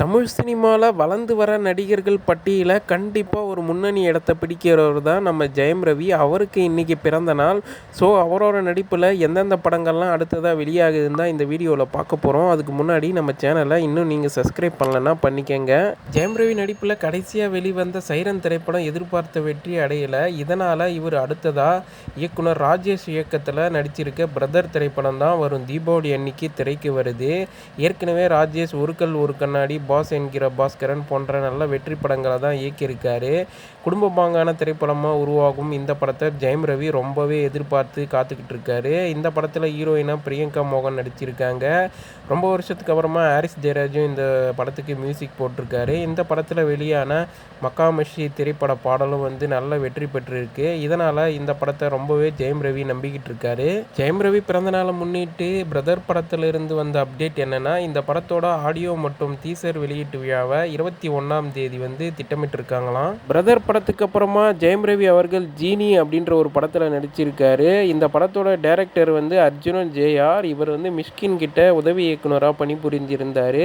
தமிழ் சினிமாவில் வளர்ந்து வர நடிகர்கள் பட்டியலில் கண்டிப்பாக ஒரு முன்னணி இடத்த பிடிக்கிறவர் தான் நம்ம ஜெயம் ரவி. அவருக்கு இன்றைக்கி பிறந்த நாள். ஸோ அவரோட நடிப்பில் எந்தெந்த படங்கள்லாம் அடுத்ததாக வெளியாகுதுன்னு தான் இந்த வீடியோவில் பார்க்க போகிறோம் அதுக்கு முன்னாடி நம்ம சேனலை இன்னும் நீங்கள் சப்ஸ்கிரைப் பண்ணலன்னா பண்ணிக்கங்க. ஜெயம் ரவி நடிப்பில் கடைசியாக வெளிவந்த சைரன் திரைப்படம் எதிர்பார்த்த வெற்றி அடையலை. இதனால் இவர் அடுத்ததாக இயக்குனர் ராஜேஷ் இயக்கத்தில் நடிச்சிருக்க பிரதர் திரைப்படம் தான் வரும். தீபாவளி அன்னைக்கு திரைக்கு வருது. ஏற்கனவே ராஜேஷ் ஒரு கல் ஒரு கண்ணாடி பாஸ் என்கிற பாஸ்கரன் போன்ற நல்ல வெற்றி படங்களை தான் இயக்கியிருக்காரு. குடும்ப பாங்கான திரைப்படமாக உருவாகும் இந்த படத்தை ஜெயம் ரவி ரொம்பவே எதிர்பார்த்து காத்துக்கிட்டு இருக்காரு. இந்த படத்தில் ஹீரோயினாக பிரியங்கா மோகன் நடிச்சிருக்காங்க. ரொம்ப வருஷத்துக்கு அப்புறமா ஹாரிஸ் ஜெயராஜும் இந்த படத்துக்கு மியூசிக் போட்டிருக்காரு. இந்த படத்தில் வெளியான மக்காமஷி திரைப்பட பாடலும் வந்து நல்ல வெற்றி பெற்றிருக்கு. இதனால் இந்த படத்தை ரொம்பவே ஜெயம் ரவி நம்பிக்கிட்டு இருக்காரு. ஜெயம் ரவி பிறந்தநாளை முன்னிட்டு பிரதர் படத்திலிருந்து வந்த அப்டேட் என்னென்னா இந்த படத்தோட ஆடியோ மற்றும் டீசர் வெளியீட்டு விழாவை இருபத்தி ஒன்றாம் தேதி வந்து திட்டமிட்டிருக்காங்களாம். பிரதர் படத்துக்கு அப்புறமா ஜெயம் ரவி அவர்கள் ஜீனி அப்படின்ற ஒரு படத்தில் நடிச்சிருக்காரு. இந்த படத்தோட டைரக்டர் வந்து அர்ஜுனன் ஜேஆர் இவர் வந்து மிஷ்கின் கிட்ட உதவி இயக்குனராக பணிபுரிஞ்சிருந்தார்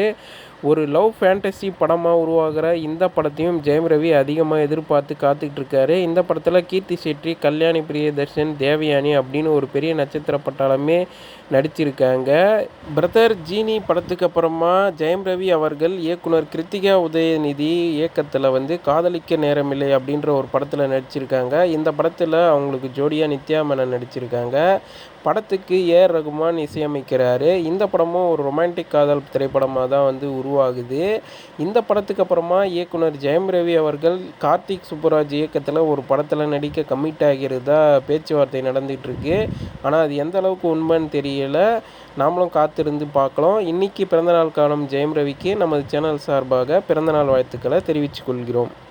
ஒரு லவ் ஃபேண்டசி படமாக உருவாகிற இந்த படத்தையும் ஜெயம் ரவி அதிகமாக எதிர்பார்த்து காத்துக்கிட்டு இருக்காரு. இந்த படத்தில் கீர்த்தி ஷெட்டி கல்யாணி பிரியதர்ஷன் தேவயானி அப்படின்னு ஒரு பெரிய நட்சத்திர பட்டாளமே நடிச்சிருக்காங்க. பிரதர் ஜீனி படத்துக்கு அப்புறமா ஜெயம் ரவி அவர்கள் இயக்குனர் கிருத்திகா உதயநிதி இயக்கத்தில் வந்து காதலிக்க நேரமில்லை அப்படின்ற ஒரு படத்தில் நடிச்சிருக்காங்க. இந்த படத்தில் அவங்களுக்கு ஜோடியாக நித்யா மேனன் நடிச்சிருக்காங்க. படத்துக்கு ஏஆர் ரகுமான் இசையமைக்கிறாரு. இந்த படமும் ஒரு ரொமான்டிக் காதல் திரைப்படமாக தான் வந்து உருவாகுது. இந்த படத்துக்கு அப்புறமா இயக்குனர் ஜெயம் ரவி அவர்கள் கார்த்திக் சுப்புராஜ் இயக்கத்தில் ஒரு படத்தில் நடிக்க கமிட் ஆகிறதா பேச்சுவார்த்தை நடந்துகிட்ருக்கு ஆனால் அது எந்த அளவுக்கு உண்மைன்னு தெரியலை. நாமளும் காத்திருந்து பார்க்கலாம். இன்னைக்கு பிறந்தநாள் காலம் ஜெயம் ரவிக்கு நமது சேனல் சார்பாக பிறந்தநாள் வாழ்த்துக்களை தெரிவித்துக் கொள்கிறோம்.